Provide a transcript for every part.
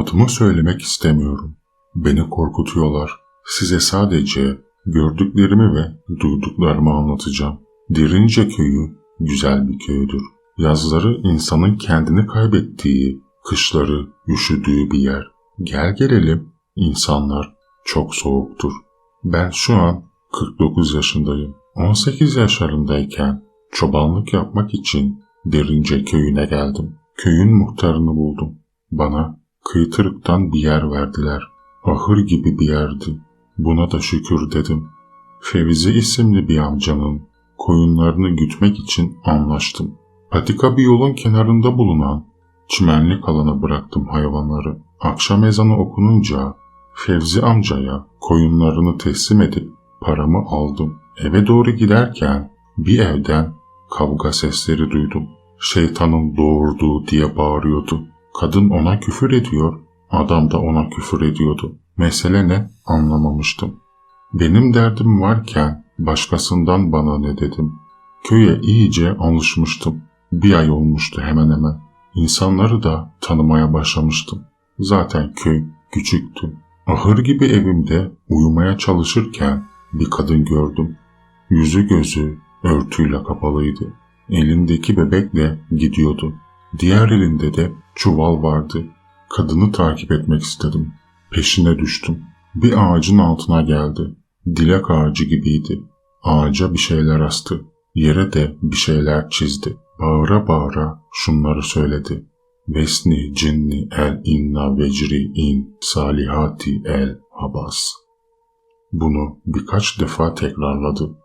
Adımı söylemek istemiyorum. Beni korkutuyorlar. Size sadece gördüklerimi ve duyduklarımı anlatacağım. Derince köyü güzel bir köydür. Yazları insanın kendini kaybettiği, kışları üşüdüğü bir yer. Gel gelelim insanlar çok soğuktur. Ben şu an 49 yaşındayım. 18 yaşlarındayken çobanlık yapmak için Derince köyüne geldim. Köyün muhtarını buldum. Bana kıytırıktan bir yer verdiler. Ahır gibi bir yerdi. Buna da şükür dedim. Fevzi isimli bir amcanın koyunlarını gütmek için anlaştım. Patika bir yolun kenarında bulunan çimenlik alana bıraktım hayvanları. Akşam ezanı okununca Fevzi amcaya koyunlarını teslim edip paramı aldım. Eve doğru giderken bir evden kavga sesleri duydum. Şeytanın doğurduğu diye bağırıyordu. Kadın ona küfür ediyor, adam da ona küfür ediyordu. Mesele ne anlamamıştım. Benim derdim varken başkasından bana ne dedim. Köye iyice alışmıştım. Bir ay olmuştu hemen hemen. İnsanları da tanımaya başlamıştım. Zaten köy küçüktü. Ahır gibi evimde uyumaya çalışırken bir kadın gördüm. Yüzü gözü örtüyle kapalıydı. Elindeki bebekle gidiyordu. Diğer elinde de çuval vardı. Kadını takip etmek istedim. Peşine düştüm. Bir ağacın altına geldi. Dilek ağacı gibiydi. Ağaca bir şeyler astı. Yere de bir şeyler çizdi. Bağıra bağıra şunları söyledi. Vesni cinni el inna vecri in salihati el habas. Bunu birkaç defa tekrarladı.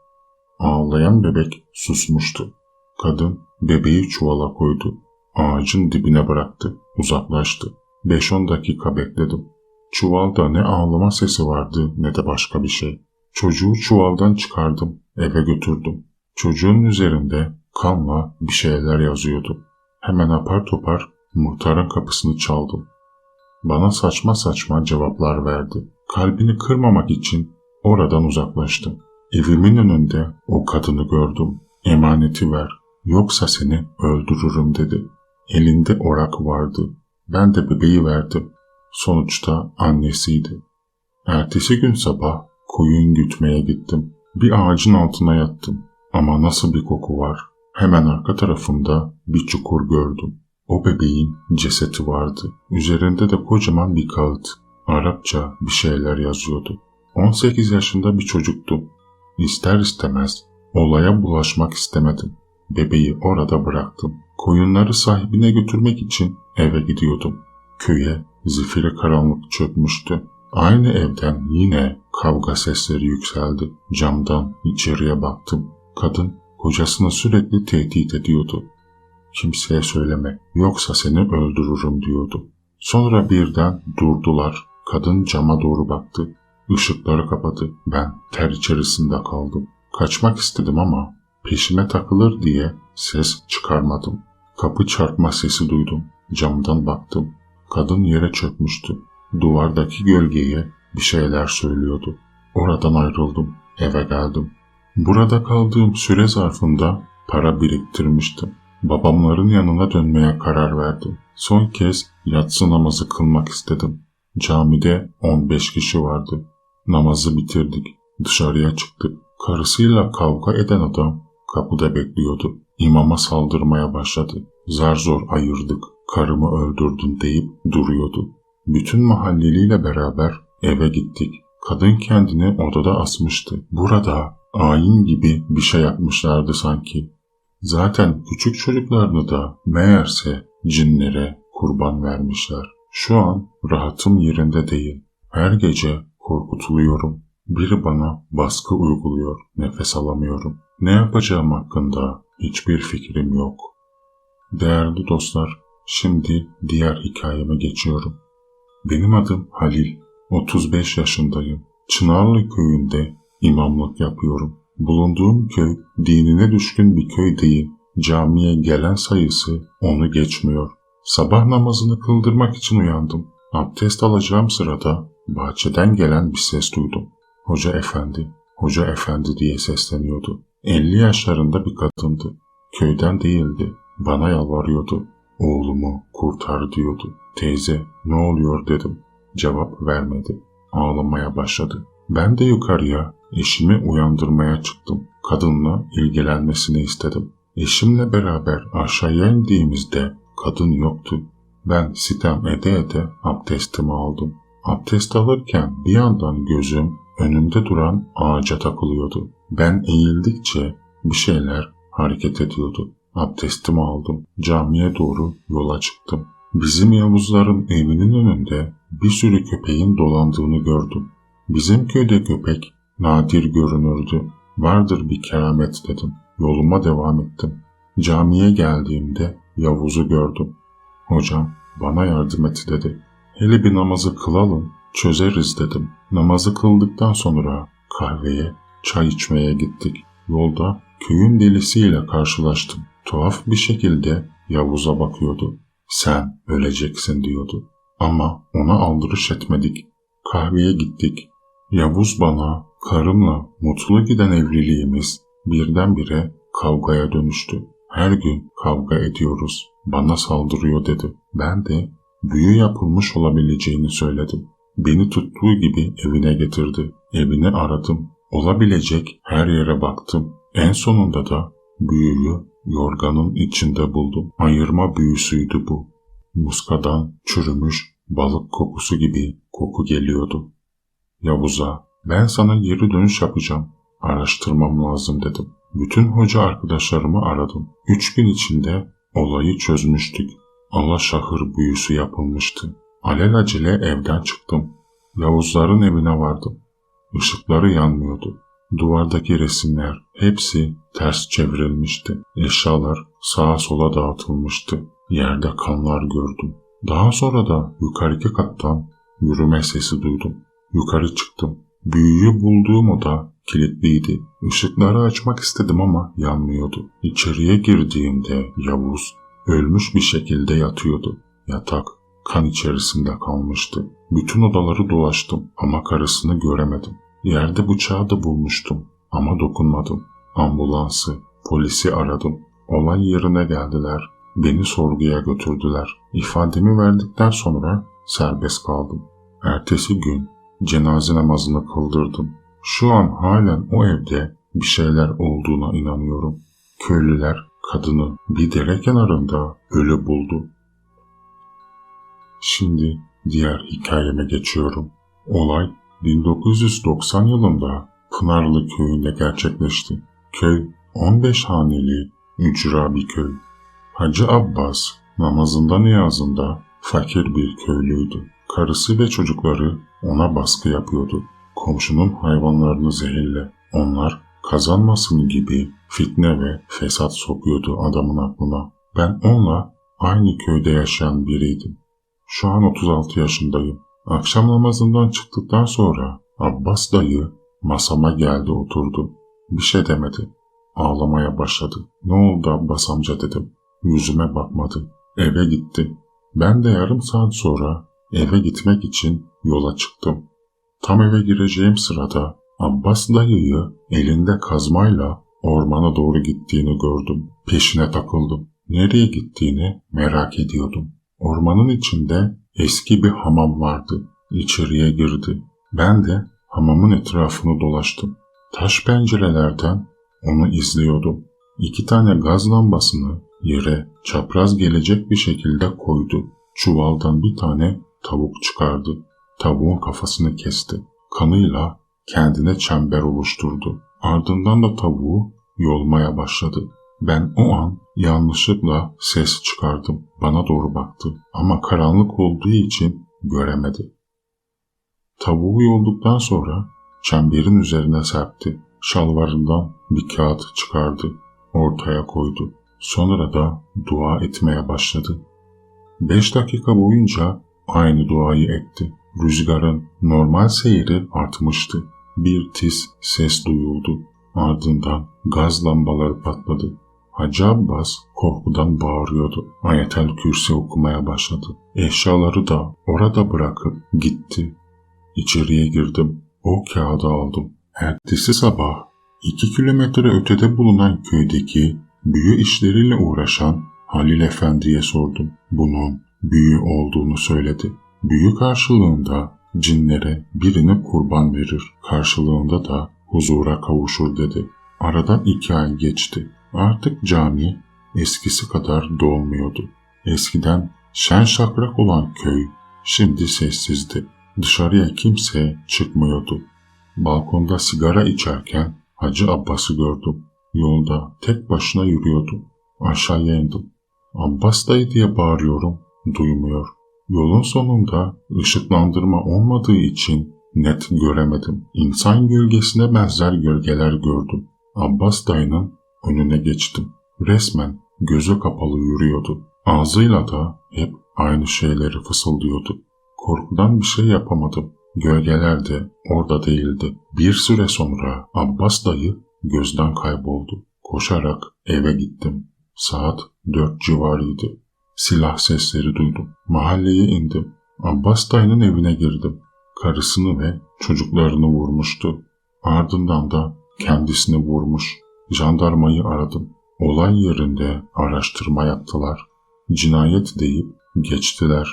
Ağlayan bebek susmuştu. Kadın bebeği çuvala koydu. Ağacın dibine bıraktı. Uzaklaştı. 5-10 dakika bekledim. Çuvalda ne ağlama sesi vardı ne de başka bir şey. Çocuğu çuvaldan çıkardım. Eve götürdüm. Çocuğun üzerinde kanla bir şeyler yazıyordu. Hemen apar topar muhtarın kapısını çaldım. Bana saçma saçma cevaplar verdi. Kalbini kırmamak için oradan uzaklaştım. Evimin önünde o kadını gördüm. Emaneti ver, yoksa seni öldürürüm dedi. Elinde orak vardı. Ben de bebeği verdim. Sonuçta annesiydi. Ertesi gün sabah koyun gütmeye gittim. Bir ağacın altına yattım. Ama nasıl bir koku var. Hemen arka tarafımda bir çukur gördüm. O bebeğin cesedi vardı. Üzerinde de kocaman bir kağıt. Arapça bir şeyler yazıyordu. 18 yaşında bir çocuktum. İster istemez olaya bulaşmak istemedim. Bebeği orada bıraktım. Koyunları sahibine götürmek için eve gidiyordum. Köye zifiri karanlık çökmüştü. Aynı evden yine kavga sesleri yükseldi. Camdan içeriye baktım. Kadın kocasını sürekli tehdit ediyordu. Kimseye söyleme yoksa seni öldürürüm diyordu. Sonra birden durdular. Kadın cama doğru baktı. Işıkları kapadı. Ben ter içerisinde kaldım. Kaçmak istedim ama peşime takılır diye ses çıkarmadım. Kapı çarpma sesi duydum. Camdan baktım. Kadın yere çökmüştü. Duvardaki gölgeye bir şeyler söylüyordu. Oradan ayrıldım. Eve geldim. Burada kaldığım süre zarfında para biriktirmiştim. Babamların yanına dönmeye karar verdim. Son kez yatsı namazı kılmak istedim. Camide 15 kişi vardı. Namazı bitirdik. Dışarıya çıktık. Karısıyla kavga eden adam kapıda bekliyordu. İmama saldırmaya başladı. Zar zor ayırdık. Karımı öldürdün deyip duruyordu. Bütün mahalleliyle beraber eve gittik. Kadın kendini odada asmıştı. Burada ayin gibi bir şey yapmışlardı sanki. Zaten küçük çocuklarını da meğerse cinlere kurban vermişler. Şu an rahatım yerinde değil. Her gece korkutuluyorum. Biri bana baskı uyguluyor. Nefes alamıyorum. Ne yapacağım hakkında hiçbir fikrim yok. Değerli dostlar, şimdi diğer hikayeme geçiyorum. Benim adım Halil. 35 yaşındayım. Çınarlı köyünde imamlık yapıyorum. Bulunduğum köy dinine düşkün bir köy değil. Camiye gelen sayısı onu geçmiyor. Sabah namazını kıldırmak için uyandım. Abdest alacağım sırada bahçeden gelen bir ses duydum. Hoca efendi, hoca efendi diye sesleniyordu. 50 yaşlarında bir kadındı. Köyden değildi. Bana yalvarıyordu. oğlumu kurtar diyordu. Teyze ne oluyor dedim. Cevap vermedi. Ağlamaya başladı. Ben de yukarıya eşimi uyandırmaya çıktım. Kadınla ilgilenmesini istedim. Eşimle beraber aşağıya indiğimizde kadın yoktu. Ben sitem ede ede abdestimi aldım. Abdest alırken bir yandan gözüm önümde duran ağaca takılıyordu. Ben eğildikçe bir şeyler hareket ediyordu. Abdestimi aldım. Camiye doğru yola çıktım. Bizim Yavuzların evinin önünde bir sürü köpeğin dolandığını gördüm. Bizim köyde köpek nadir görünürdü. Vardır bir keramet dedim. Yoluma devam ettim. Camiye geldiğimde Yavuz'u gördüm. Hocam bana yardım et dedi. Hele bir namazı kılalım, çözeriz dedim. Namazı kıldıktan sonra kahveye, çay içmeye gittik. Yolda köyün delisiyle karşılaştım. Tuhaf bir şekilde Yavuz'a bakıyordu. Sen öleceksin diyordu. Ama ona aldırış etmedik. Kahveye gittik. Yavuz bana karımla mutlu giden evliliğimiz birdenbire kavgaya dönüştü. Her gün kavga ediyoruz. Bana saldırıyor dedi. Ben de büyü yapılmış olabileceğini söyledim. Beni tuttuğu gibi evine getirdi. Evini aradım. Olabilecek her yere baktım. En sonunda da büyüyü yorganın içinde buldum. Ayırma büyüsüydü bu. Muskadan çürümüş balık kokusu gibi koku geliyordu. Yavuz'a ben sana geri dönüş yapacağım. Araştırmam lazım dedim. Bütün hoca arkadaşlarımı aradım. Üç gün içinde olayı çözmüştük. Allah şahır büyüsü yapılmıştı. Alelacele evden çıktım. Yavuzların evine vardım. Işıkları yanmıyordu. Duvardaki resimler hepsi ters çevrilmişti. Eşyalar sağa sola dağıtılmıştı. Yerde kanlar gördüm. Daha sonra da yukarıki kattan yürüme sesi duydum. Yukarı çıktım. Büyüyü bulduğum oda kilitliydi. Işıkları açmak istedim ama yanmıyordu. İçeriye girdiğimde Yavuz ölmüş bir şekilde yatıyordu. Yatak kan içerisinde kalmıştı. Bütün odaları dolaştım ama karısını göremedim. Yerde bıçağı da bulmuştum ama dokunmadım. Ambulansı, polisi aradım. Olay yerine geldiler. Beni sorguya götürdüler. İfademi verdikten sonra serbest kaldım. Ertesi gün cenaze namazını kıldırdım. Şu an halen o evde bir şeyler olduğuna inanıyorum. Köylüler kadını bir dere kenarında ölü buldu. Şimdi diğer hikayeme geçiyorum. Olay 1990 yılında Pınarlı köyünde gerçekleşti. Köy 15 haneli ücra bir köy. Hacı Abbas namazında niyazında fakir bir köylüydü. Karısı ve çocukları ona baskı yapıyordu. Komşunun hayvanlarını zehirle. Onlar kazanmasın gibi fitne ve fesat sokuyordu adamın aklına. Ben onunla aynı köyde yaşayan biriydim. Şu an 36 yaşındayım. Akşam namazından çıktıktan sonra Abbas dayı masama geldi oturdu. Bir şey demedi. Ağlamaya başladı. Ne oldu Abbas amca dedim. Yüzüme bakmadı. Eve gitti. Ben de yarım saat sonra eve gitmek için yola çıktım. Tam eve gireceğim sırada Abbas dayıyı elinde kazmayla ormana doğru gittiğini gördüm. Peşine takıldım. Nereye gittiğini merak ediyordum. Ormanın içinde eski bir hamam vardı. İçeriye girdi. Ben de hamamın etrafını dolaştım. Taş pencerelerden onu izliyordum. İki tane gaz lambasını yere çapraz gelecek bir şekilde koydu. Çuvaldan bir tane tavuk çıkardı. Tavuğun kafasını kesti. Kanıyla kendine çember oluşturdu. Ardından da tavuğu yolmaya başladı. Ben o an yanlışlıkla ses çıkardım. Bana doğru baktı ama karanlık olduğu için göremedi. Tavuğu yolduktan sonra çemberin üzerine serpti. Şalvarından bir kağıt çıkardı. Ortaya koydu. Sonra da dua etmeye başladı. Beş dakika boyunca aynı duayı etti. Rüzgarın normal seyri artmıştı. Bir tiz ses duyuldu. Ardından gaz lambaları patladı. Hacı Abbas korkudan bağırıyordu. Ayetel Kürsi okumaya başladı. Eşyaları da orada bırakıp gitti. İçeriye girdim. O kağıdı aldım. Ertesi sabah iki kilometre ötede bulunan köydeki büyü işleriyle uğraşan Halil Efendi'ye sordum. Bunun büyü olduğunu söyledi. Büyü karşılığında cinlere birini kurban verir, karşılığında da huzura kavuşur dedi. Arada iki ay geçti. Artık cami eskisi kadar dolmuyordu. Eskiden şen şakrak olan köy şimdi sessizdi. Dışarıya kimse çıkmıyordu. Balkonda sigara içerken Hacı Abbas'ı gördüm. Yolda tek başına yürüyordu. Aşağıya indim. Abbas dayı diye bağırıyorum. Duymuyor. Yolun sonunda ışıklandırma olmadığı için net göremedim. İnsan gölgesine benzer gölgeler gördüm. Abbas dayının önüne geçtim. Resmen gözü kapalı yürüyordu. Ağzıyla da hep aynı şeyleri fısıldıyordu. Korkudan bir şey yapamadım. Gölgeler de orada değildi. Bir süre sonra Abbas dayı gözden kayboldu. Koşarak eve gittim. Saat dört civarıydı. Silah sesleri duydum. Mahalleye indim. Abbas dayının evine girdim. Karısını ve çocuklarını vurmuştu. Ardından da kendisini vurmuş. Jandarmayı aradım. Olay yerinde araştırma yaptılar. Cinayet deyip geçtiler.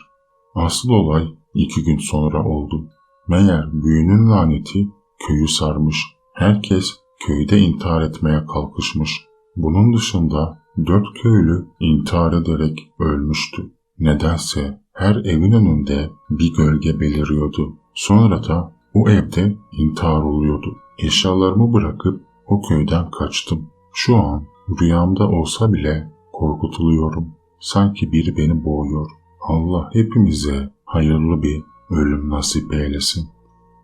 Asıl olay iki gün sonra oldu. Meğer büyünün laneti köyü sarmış. Herkes köyde intihar etmeye kalkışmış. Bunun dışında dört köylü intihar ederek ölmüştü. Nedense her evin önünde bir gölge beliriyordu. Sonra da o evde intihar oluyordu. Eşyalarımı bırakıp o köyden kaçtım. Şu an rüyamda olsa bile korkutuluyorum. Sanki biri beni boğuyor. Allah hepimize hayırlı bir ölüm nasip eylesin.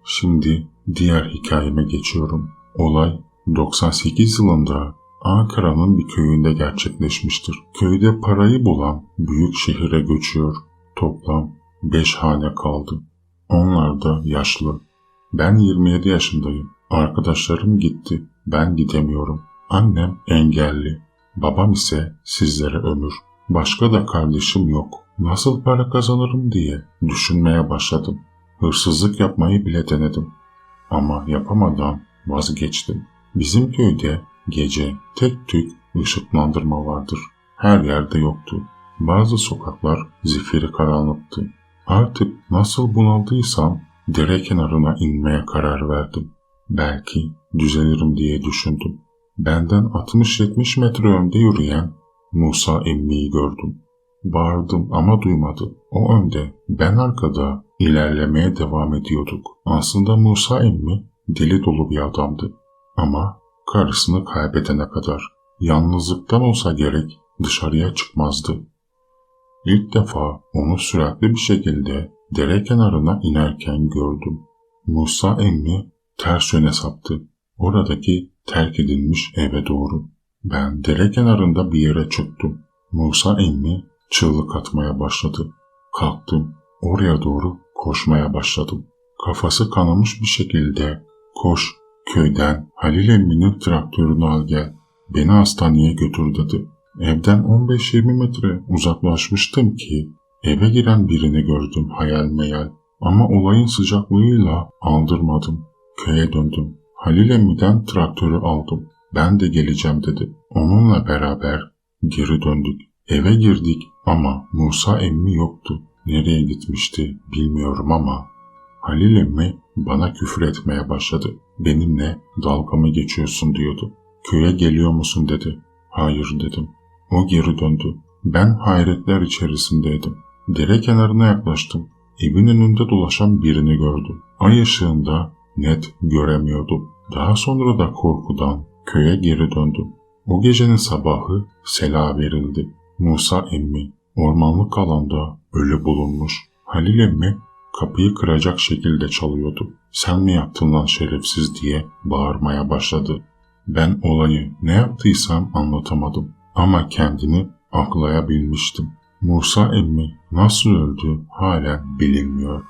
Şimdi diğer hikayeme geçiyorum. Olay 98 yılında Ankara'nın bir köyünde gerçekleşmiştir. Köyde parayı bulan büyük şehire göçüyor. Toplam 5 hane kaldı. Onlar da yaşlı. Ben 27 yaşındayım. Arkadaşlarım gitti. Ben gidemiyorum. Annem engelli. Babam ise sizlere ömür. Başka da kardeşim yok. Nasıl para kazanırım diye düşünmeye başladım. Hırsızlık yapmayı bile denedim. Ama yapamadan vazgeçtim. Bizim köyde gece tek tük ışıklandırma vardır. Her yerde yoktu. Bazı sokaklar zifiri karanlıktı. Artık nasıl bunaldıysam dere kenarına inmeye karar verdim. Belki düzelirim diye düşündüm. Benden 60-70 metre önde yürüyen Musa emmiyi gördüm. Bağırdım ama duymadı. O önde, ben arkada ilerlemeye devam ediyorduk. Aslında Musa emmi deli dolu bir adamdı. Ama karısını kaybedene kadar yalnızlıktan olsa gerek dışarıya çıkmazdı. İlk defa onu süratli bir şekilde dere kenarına inerken gördüm. Musa emmi ters yöne saptı. Oradaki terk edilmiş eve doğru. Ben dere kenarında bir yere çıktım. Musa emmi çığlık atmaya başladı. Kalktım. Oraya doğru koşmaya başladım. Kafası kanamış bir şekilde koş köyden Halil emminin traktörünü al gel. Beni hastaneye götür dedi. Evden 15-20 metre uzaklaşmıştım ki eve giren birini gördüm hayal meyal. Ama olayın sıcaklığıyla aldırmadım. Köye döndüm. Halil emmiden traktörü aldım. Ben de geleceğim dedi. Onunla beraber geri döndük. Eve girdik ama Musa emmi yoktu. Nereye gitmişti bilmiyorum ama Halil emmi bana küfür etmeye başladı. Benimle dalga mı geçiyorsun diyordu. Köye geliyor musun dedi. Hayır dedim. O geri döndü. Ben hayretler içerisindeydim. Dere kenarına yaklaştım. Evin önünde dolaşan birini gördüm. Ay ışığında net göremiyordum. Daha sonra da korkudan köye geri döndüm. O gecenin sabahı sela verildi. Musa emmi ormanlık alanda ölü bulunmuş. Halil emmi kapıyı kıracak şekilde çalıyordu. Sen mi yaptın lan şerefsiz diye bağırmaya başladı. Ben olayı ne yaptıysam anlatamadım ama kendimi aklayabilmiştim. Musa emmi nasıl öldü halen bilinmiyor.